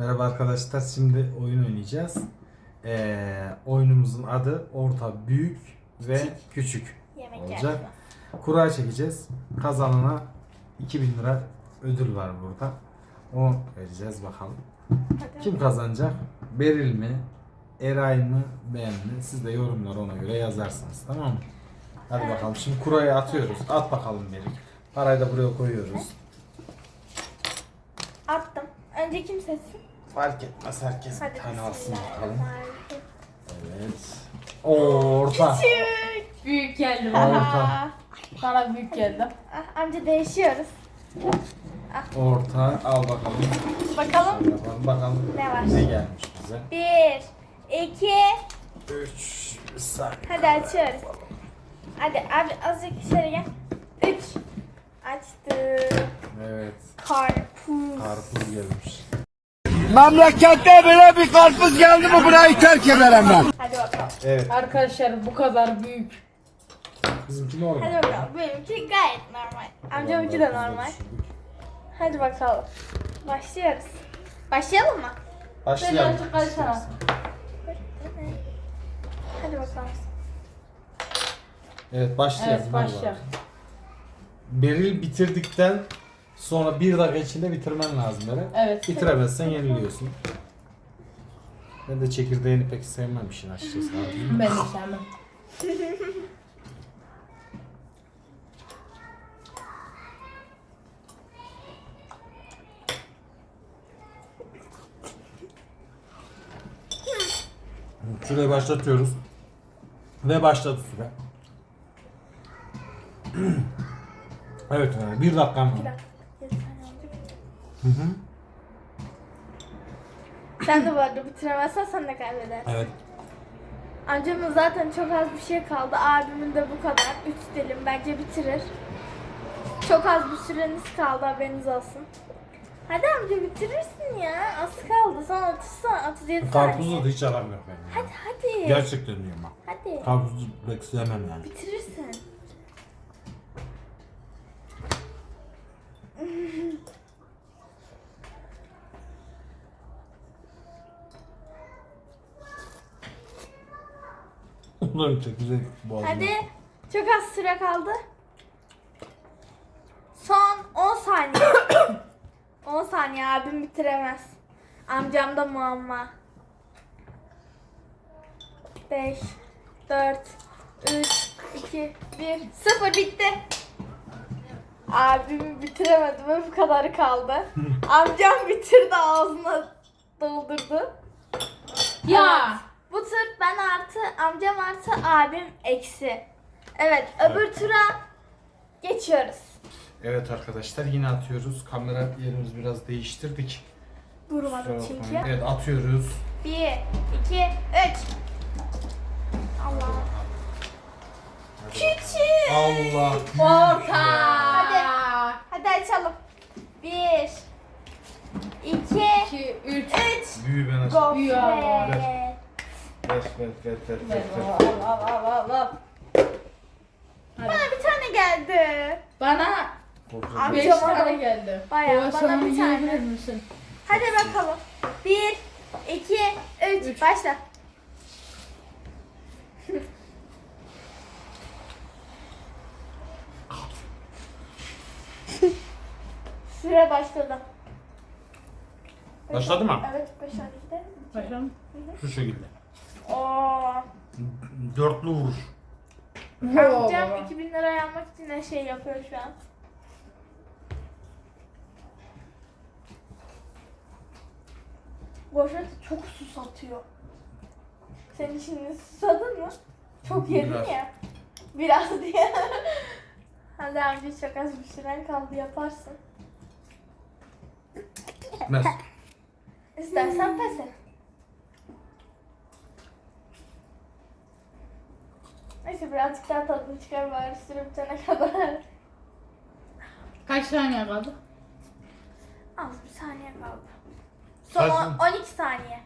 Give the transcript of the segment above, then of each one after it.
Merhaba arkadaşlar. Şimdi oyun oynayacağız. Ee, oyunumuzun adı orta, büyük ve küçük Yemek olacak. yarışması. Kura çekeceğiz. Kazanana 2000 lira ödül var burada. O vereceğiz bakalım. Hadi. Kim kazanacak? Beril mi? Eray mı? Ben mi? Siz de yorumları ona göre yazarsınız. Tamam mı? Hadi bakalım. Şimdi kurayı atıyoruz. At bakalım Beril. Parayı da buraya koyuyoruz. Önce kim seçsin? Fark etmez. Herkes Hadi bir tane alsın bakalım. Evet. Oo, orta. Küçük. Büyük geldi Orta. bana. Büyük geldi. Ah, amca değişiyoruz. Orta. Al bakalım. Bakalım Şöyle yapalım. Bakalım ne var? ne gelmiş bize. Bir, iki, 3 bir saniye. hadi açıyoruz. Hadi abi azıcık içeri gel. Üç. Açtım. Evet. Karpuz. Karpuz gelmiş. Memlekette böyle bir karpuz geldi mi burayı terk ederim ben. Hadi bakalım. Evet. Arkadaşlar bu kadar büyük. Bizimki normal. Hadi bakalım. Benimki gayet normal. Amcamınki de normal. Hadi bakalım. Başlıyoruz. Başlayalım mı? Başlayalım. Ben artık kaçamam. Hadi bakalım. Evet başlayalım. Evet hadi başla. bakalım. Beril bitirdikten sonra bir dakika içinde bitirmen lazım böyle. Evet. Bitiremezsen yeniliyorsun. Ben de çekirdeğini pek sevmem işin açıkçası. abi. Ben de sevmem. Süreyi başlatıyoruz. Ve başladı süre. evet bir dakika mı? Bir dakika. Hı hı. Sen de bu arada bitiremezsen sen de kaybedersin. Evet. Amcamın zaten çok az bir şey kaldı. Abimin de bu kadar. Üç dilim bence bitirir. Çok az bir süreniz kaldı haberiniz olsun. Hadi amca bitirirsin ya. Az kaldı. Son 30 son 37 Karpuzla saniye. da hiç aram yok benim. Hadi hadi. Gerçekten diyorum bak. Hadi. Karpuzu pek sevmem yani. Bitirirsin. Ulan çok güzel boğazım. Hadi. Çok az süre kaldı. Son 10 saniye. 10 saniye abim bitiremez. Amcam da muamma. 5 4 3 2 1 0 bitti. Abim bitiremedi ve bu kadarı kaldı. Amcam bitirdi ağzına doldurdu. Ya. Bu tur ben artı, amcam artı, abim eksi. Evet, öbür tura geçiyoruz. Evet arkadaşlar yine atıyoruz. Kamera yerimizi biraz değiştirdik. Durmadım çünkü. Evet atıyoruz. 1, 2, 3. Allah. Küçük. Allah. Orta. Hadi. Hadi açalım. 1, 2, 2, 3. 3. Büyü ben. Ya. Gofret. Ver ver ver ver ver. Ver, ver. Al al al al al. Bana bir tane geldi. Bana Korktum. Abi- 5 Amcama tane geldi. Bayağı, bana bir tane. yiyebilir misin? Hadi bakalım. 1, 2, 3. Üç. Başla. Süre başladı. Başladı mı? Evet, başladı. Başlayalım. Şu şekilde. Oo. Dörtlü vuruş. Amcam baba. 2000 lira almak için ne şey yapıyor şu an. Gofret çok su satıyor. Sen şimdi susadın mı? Çok yedin Biraz. ya. Biraz diye. Hadi amca çok az bir şeyler kaldı yaparsın. Gitmez. İstersen pes et. Neyse birazcık daha tadını çıkar bari süre bitene kadar. Kaç saniye kaldı? Az bir saniye kaldı. Son Kaç on- 12 saniye.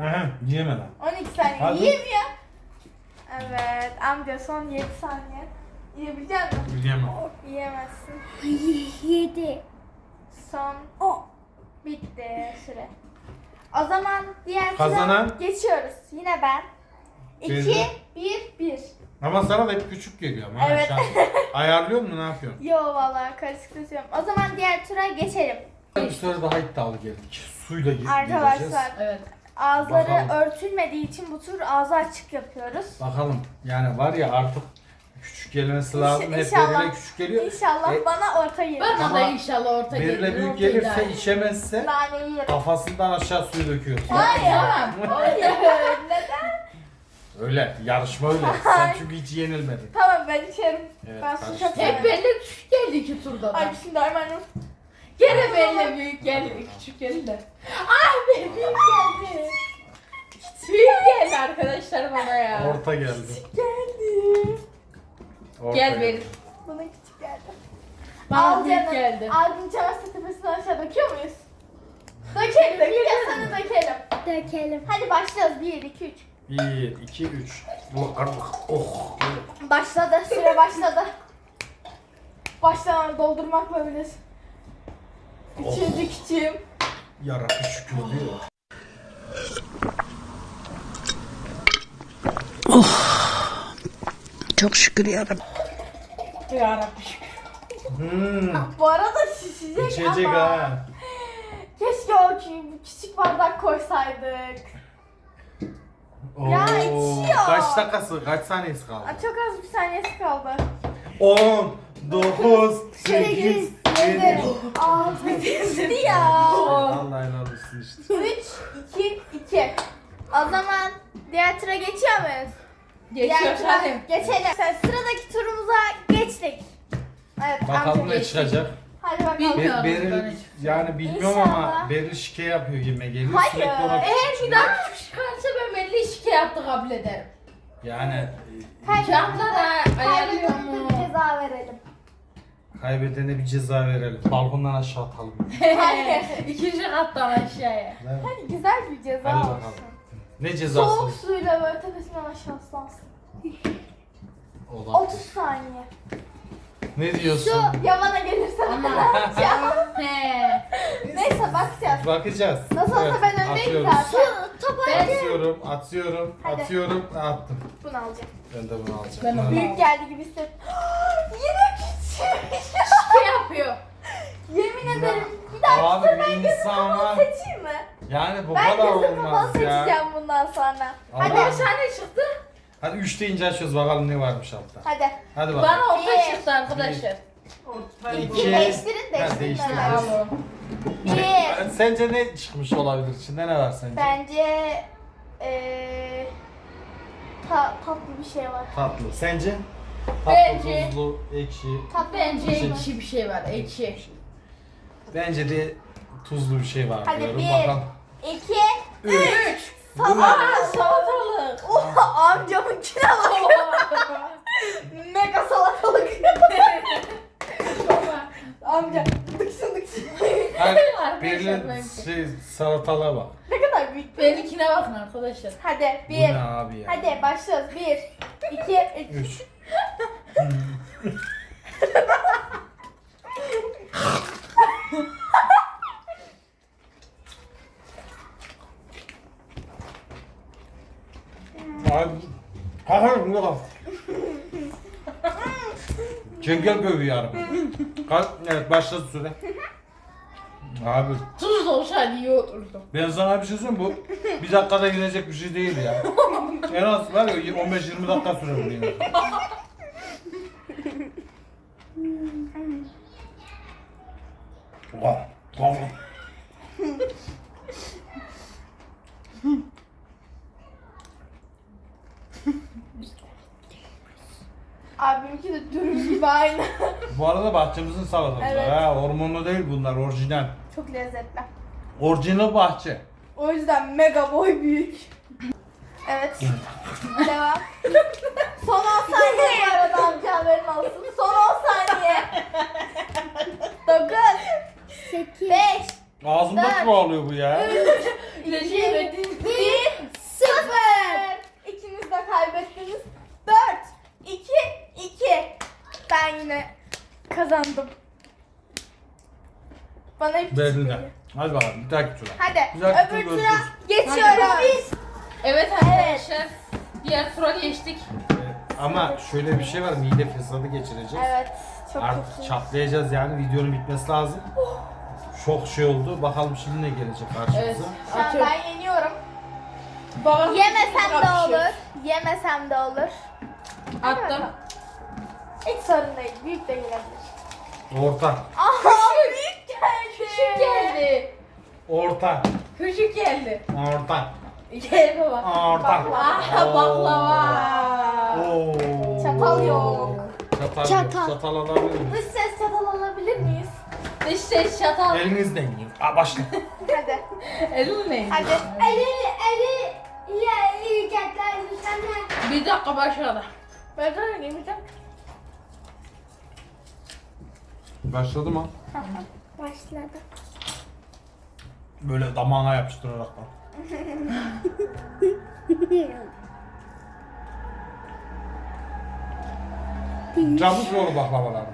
Aha, yiyemeden. 12 saniye. Hadi. Yiyeyim ya. Evet amca son 7 saniye. Yiyebilecek misin? Yiyemem. Yiyemezsin. 7. Son O. bitti süre. O zaman diğer tura Kazanan? geçiyoruz. Yine ben. 2, Belli. 1, 1. Ama sana da hep küçük geliyor ama. Evet. Sen ayarlıyor musun ne yapıyorsun? Yo vallahi karıştırıyorum. O zaman diğer tura geçelim. Bir süre daha iddialı geldik. Suyla gi- gireceğiz. Arkadaşlar Evet. ağızları Bakalım. örtülmediği için bu tur ağzı açık yapıyoruz. Bakalım yani var ya artık küçük gelmesi lazım. Hep İnşallah. Beril'e küçük geliyor. İnşallah E, bana orta gelir. Bana Ama da inşallah orta gelir. Beril'e büyük orta gelirse içemezse yerim. kafasından aşağı suyu döküyoruz. Tamam. Hayır. Neden? Öyle yarışma öyle. Sen çünkü hiç yenilmedin. Tamam ben içerim. Evet, ben su karıştı. çok Hep severim. belli küçük geldi iki turda da. Ay bismillahirrahmanirrahim. Gene belli büyük geldi. Küçük geldi de. Ay be büyük geldi. Büyük geldi arkadaşlar bana ya. Orta geldi. Geldi. Orta Gel geldi. Beril. Bana küçük geldi. Bana Al büyük canım. geldi. Albüm çamaşır tepesinden aşağı döküyor muyuz? Dökelim. Bir de sana dökelim. Dökelim. Hadi başlıyoruz. 1, 2, 3. 1, 2, 3. Bu artık oh. Başladı. Süre başladı. Başlamadan doldurmakla bilir. Üçüncü küçüğüm. Yarabbi şükür diyor. Çok şükür yarabbim. Yarabbim şükür. Hmm. Bu arada şişecek İçecek ama. ha. Keşke o kü- küçük bardak koysaydık. Ya içiyor. Kaç dakikası, kaç saniyesi kaldı? Aa, Çok az bir saniyesi kaldı. 10, 9, 8, 7. 7, 6, geçti ya. Allah helal olsun işte. 3, 2, 2. O zaman diğer tura geçiyor muyuz? Geçiyor Diğer tura hadi. geçelim. Sıradaki turumuza geçtik. Evet Bakalım amca ne geçtik. çıkacak. Hadi bakalım. Bilmiyorum. Be- Beril, ben yani bilmiyorum ama İnşallah. Beril şike yapıyor gibi geliyor. Hayır. Sürekli ona Eğer bir daha küçük çıkarsa ben belli şike yaptı kabul ederim. Yani Camda da ayarlıyor Kaybedene mu? bir ceza verelim. e, kaybedene bir ceza verelim. Balkondan aşağı atalım. Hayır. İkinci kattan aşağıya. Değil mi? Hadi güzel bir ceza Hadi olsun. Ne cezası? Soğuk suyla böyle tepesinden aşağı aslansın. Olabilir. 30 saniye. Ne diyorsun? Şu yamana gelirse Ama-. He. Neyse bakacağız. Bakacağız. Nasıl olsa Evet, ben öndeyim atıyoruz. zaten. Ben Atıyorum, atıyorum, Hadi. atıyorum, attım. Bunu alacağım. Ben de bunu alacağım. Ben onu- Büyük geldi gibi hissettim. Yine küçük. şike yapıyor. Yemin Ya, ederim. Bir daha abi ben bir gözümü insan kapalı var. seçeyim mi? Yani bu Ben kadar gözüm kapalı olmaz ya. seçeceğim bundan sonra. Allah. Hadi Kaç tane çıktı? Hadi 3 deyince açıyoruz bakalım ne varmış altta. Hadi. Hadi bakalım. Bana orta Bir. çıktı arkadaşlar. İki. Değiştirin Ha, değiştirin. Bir. Sence ne çıkmış olabilir? İçinde ne var sence? Bence eee ta, tatlı bir şey var. Tatlı. Sence? Tatlı, Bence- tuzlu, ekşi. Tatlı Bence bir şey var. ekşi bir şey var. Ekşi. Bence de tuzlu bir şey var Hadi diyorum. bir. Bakalım. İki. Üç. Ne? Aa amcamınkine bak. Mega salatalık. Amca dıksın dıksın. Beril'in bence. şey, salatalığa bak. ne kadar büyük. Benimkine bakın arkadaşlar. Hadi Bu bir. ne abi ya? Hadi başlıyoruz. Bir, iki, üç. 3. Abi, hayır bunu bak. Çengel böğü yarım. Kaç, evet başladı süre. Abi Tuz olsaydı iyi olurdu. ben sana bir şey söyleyeyim bu bir dakikada gidecek bir şey değil ya. en az var ya 15-20 dakika sürer bunu yemek. Vah, vah. Abimki de dürüm gibi aynı. Bu arada bahçemizin salatası. Evet. Ha, hormonlu değil bunlar orijinal. Çok lezzetli. Orijinal bahçe. O yüzden mega boy büyük. Evet. Devam. Son 10 saniye bu arada amca haberin olsun. Son 10 saniye. 9 8 5 Ağzımda Dört. çoğalıyor bu ya. İlacı yemedin. 1 0 İkiniz de kaybettiniz. 4 2 2 Ben yine kazandım. Bana hep Verdin de. Hadi bakalım bir dahaki tura. Hadi Güzel öbür tutur, tura görüşürüz. geçiyoruz. Evet arkadaşlar. Diğer tura geçtik. Ee, Ama şöyle bir şey var mide fesadı geçireceğiz. Evet çok Artık kötü. çatlayacağız yani videonun bitmesi lazım. Çok şey oldu. Bakalım şimdi ne gelecek karşımıza. Evet. Şu an Atıyorum. ben yeniyorum. Babam Yemesem de olur. Yemesem de olur. Attım. Hiç sorun değil. Büyük de gelebilir. Orta. Aha büyük geldi. Küçük geldi. Orta. Küçük geldi. Orta. Gel baba. Orta. Aha baklava. Oo. Çatal yok. Çatal, Çatal. yok. Çatal alabilir miyim? Dış ses çatal alabilir miyiz? Dış ses çatal. Elinizden yiyin. Aa başla. Hadi. Elin neydi? Hadi. Ali, Ali, ya yiyecekler sana. Bir dakika başladı. Ben de öyle yemeyeceğim. Başladı mı? Başladı. Böyle damağına yapıştırarak da. Çabuk yolu baklavalar.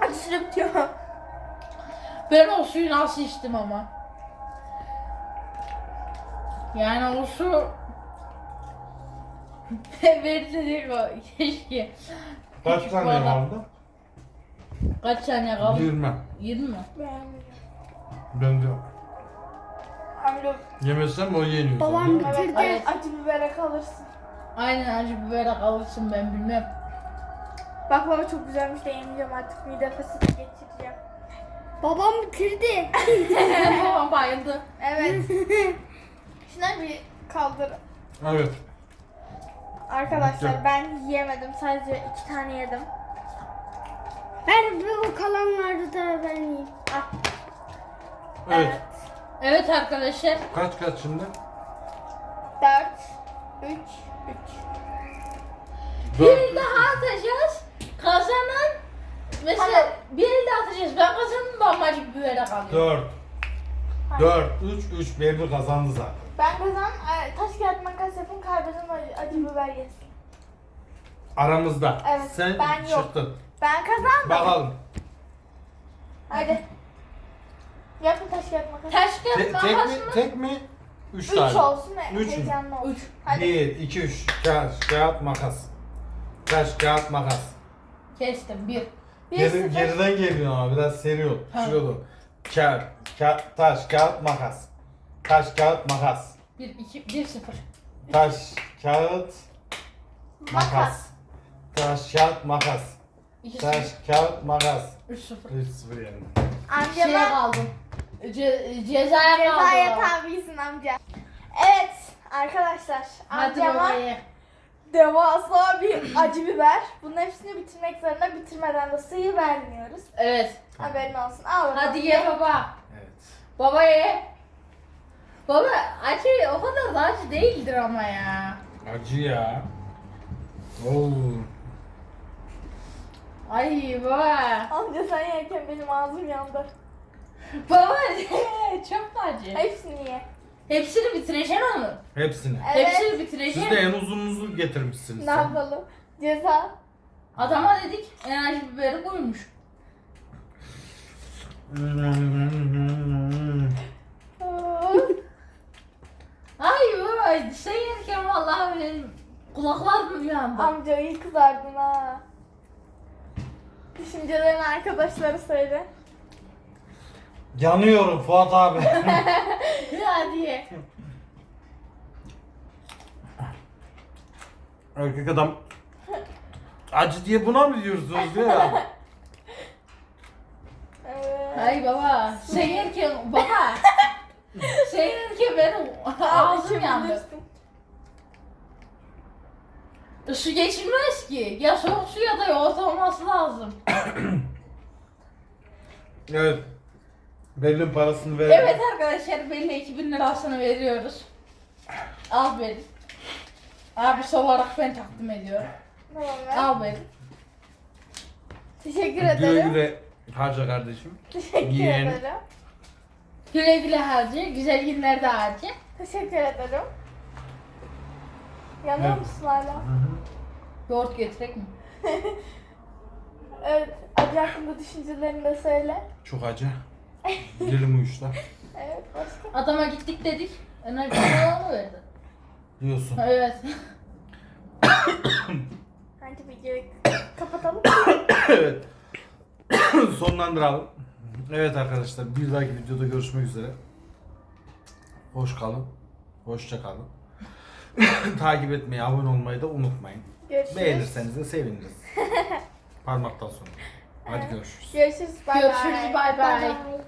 Hadi bitiyor. Ben o suyu nasıl içtim ama. Yani o su verilecek o keşke. Kaç Küçük bardak. kaldı? Kaç saniye kaldı? 20. 20 mi? Döndü. Amca Yemezsem o yeniyor. Babam evet, bitirdi. evet. acı bibere kalırsın. Aynen acı bibere kalırsın ben bilmem. Bak baba çok güzelmiş de yemeyeceğim artık mide fesatı geçireceğim. Babam bitirdi. Babam bayıldı. Evet. Şuna bir kaldır. Evet. Arkadaşlar ben yiyemedim. Sadece iki tane yedim. Ver bu kalanları da ben yiyeyim. Ah, Evet. Evet arkadaşlar. Kaç kaç şimdi? 4, 3, 3. Bir daha atacağız. Kazanan mesela bir daha atacağız. Ben kazandım babam acı bibere kalıyor. 4. 4, 3, 3. Berbi kazandı zaten. Ben kazan e, taş kağıt makas yapın kaybeden acı, acı biber yesin. Aramızda. Evet, Sen ben yok. çıktın. Ben kazandım. Bakalım. Hadi. Yapın taş kağıt makas. Taş Te- kağıt tek makas mi? mı? Tek mi? 3 3 tane. olsun. e, Üç mü? heyecanlı olsun. Üç. Hadi. 1, 2, 3. Taş, kağıt, makas. Taş, kağıt, makas. Kestim bir. Bir Geri, sıfır. geriden geliyor ama biraz seri ol. Doğru. Kağıt, kağıt, taş, kağıt, makas. Taş, kağıt, makas. Bir, iki, bir sıfır. Taş, kağıt, makas. Makas. Taş, kağıt, makas. İki Taş, sıfır. kağıt, makas. Üç sıfır. 3 0 yani. Şeye Amcama kaldım. Ce- cezaya kaldım. cezaya tabisin amca. Evet arkadaşlar. Hadi Amcama devasa bir acı biber. Bunun hepsini bitirmek zorunda. Bitirmeden de suyu vermiyoruz. Evet. Haberin olsun. Al bakalım. Hadi ye baba. Evet. Baba ye. Baba acı o kadar da acı değildir ama ya. Acı ya. Oo. Ay baba. Amca sen yerken benim ağzım yandı. Baba çok da acı. Hepsini ye. Hepsini bitireceksin onu. Hepsini. Evet. Hepsini Siz bitireceksin. de en uzununuzu getirmişsiniz. Ne yapalım? Ceza. Adama dedik enerji biberi buymuş. Ay baba sen yerken vallahi benim kulaklarım yandı. Amca iyi kızardın ha. Düşüncelerini arkadaşlara söyle. Yanıyorum Fuat abi. Hadi ye. Erkek adam acı diye buna mı diyorsunuz ya? Evet. Ay baba sen yerken baba sen yerken benim ağzım yandı. Su geçilmez ki. Ya soğuk su ya da yoğurt olması lazım. evet. Belli parasını verelim. Evet arkadaşlar belli 2000 lirasını veriyoruz. Al beni. Abisi olarak ben takdim ediyorum. Tamam. Al beni. Teşekkür Güle ederim. güle harca kardeşim. Teşekkür Yeğen. ederim. Güle güle harca. Güzel günlerde harca. Teşekkür ederim. Yanıyor Evet. musun hala? Yoğurt getirek mi? Evet. Acı hakkında düşüncelerini de söyle. Çok acı. Dilim uyuştu. Evet başka. Adama gittik dedik. Enerji falan mı verdi? Diyorsun. Evet. Hadi videoyu kapatalım. evet. Sonlandıralım. Evet arkadaşlar bir dahaki videoda görüşmek üzere. Hoş kalın. Hoşça kalın. Takip etmeyi, abone olmayı da unutmayın. Görüşürüz. Beğenirseniz de seviniriz. Parmaktan sonra. Hadi görüşürüz. Görüşürüz. Bay bay. Görüşürüz bay bay. Bye.